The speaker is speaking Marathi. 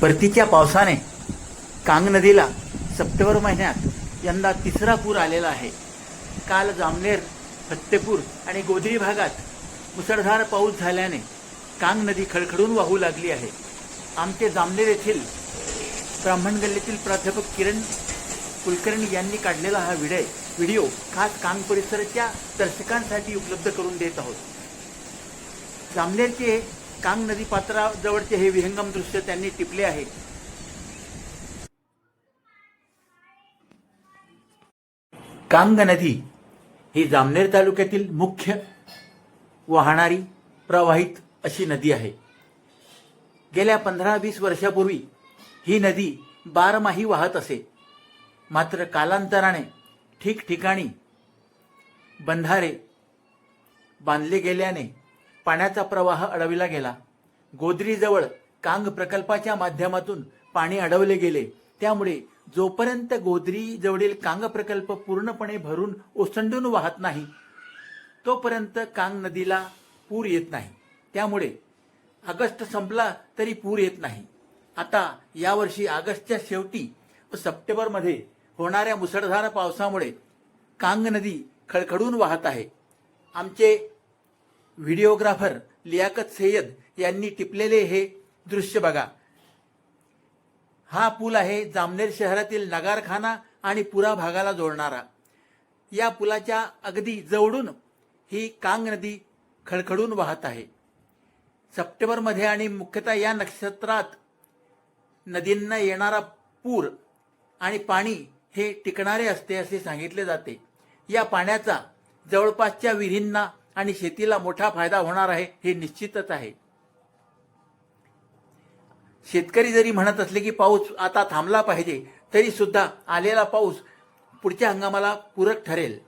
परतीच्या पावसाने कांग नदीला सप्टेंबर महिन्यात यंदा तिसरा पूर आलेला आहे. काल जामनेर फत्तेपूर आणि गोदरी भागात मुसळधार पाऊस झाल्याने कांग नदी खळखळून वाहू लागली आहे. आमचे जामनेर येथील ब्राह्मण गल्लीतील प्राध्यापक किरण कुलकर्णी यांनी काढलेला हा व्हिडिओ व्हिडिओ खास कांग परिसराच्या दर्शकांसाठी उपलब्ध करून देत आहोत. जामनेरचे कांग नदी पात्राजवळचे हे विहंगम दृश्य त्यांनी टिपले आहे. कांग नदी ही जामनेर तालुक्यातील मुख्य वाहणारी प्रवाहित अशी नदी आहे. गेल्या पंधरा वीस वर्षापूर्वी ही नदी बारमाही वाहत असे. मात्र कालांतराने ठिकठिकाणी बंधारे बांधले गेल्याने पाण्याचा प्रवाह अडविला गेला. गोदरीजवळ कांग प्रकल्पाच्या माध्यमातून पाणी अडवले गेले. त्यामुळे जोपर्यंत गोदरी जवळील कांग प्रकल्प पूर्णपणे भरून ओसंडून वाहत नाही तोपर्यंत कांग नदीला पूर येत नाही. त्यामुळे ऑगस्ट संपला तरी पूर येत नाही. आता यावर्षी ऑगस्टच्या शेवटी व सप्टेंबरमध्ये होणाऱ्या मुसळधार पावसामुळे कांग नदी खळखळून वाहत आहे. आमचे व्हिडिओग्राफर लियाकत सय्यद यांनी टिपलेले हे दृश्य बघा. हा पूल आहे जामनेर शहरातील नगारखाना आणि पुरा भागाला जोडणारा. या पुलाच्या अगदी जवळून ही कांग नदी खडखडून वाहत आहे. सप्टेंबरमध्ये आणि मुख्यतः या नक्षत्रात नदींना येणारा पूर आणि पाणी हे टिकणारे असते असे सांगितले जाते. या पाण्याचा जवळपासच्या विहिरींना आणि शेतीला मोठा फायदा होणार आहे हे निश्चितच आहे. शेतकरी जरी म्हणत असले की पाऊस आता थांबला पाहिजे तरी सुद्धा आलेला पाऊस पुढच्या हंगामाला पूरक ठरेल.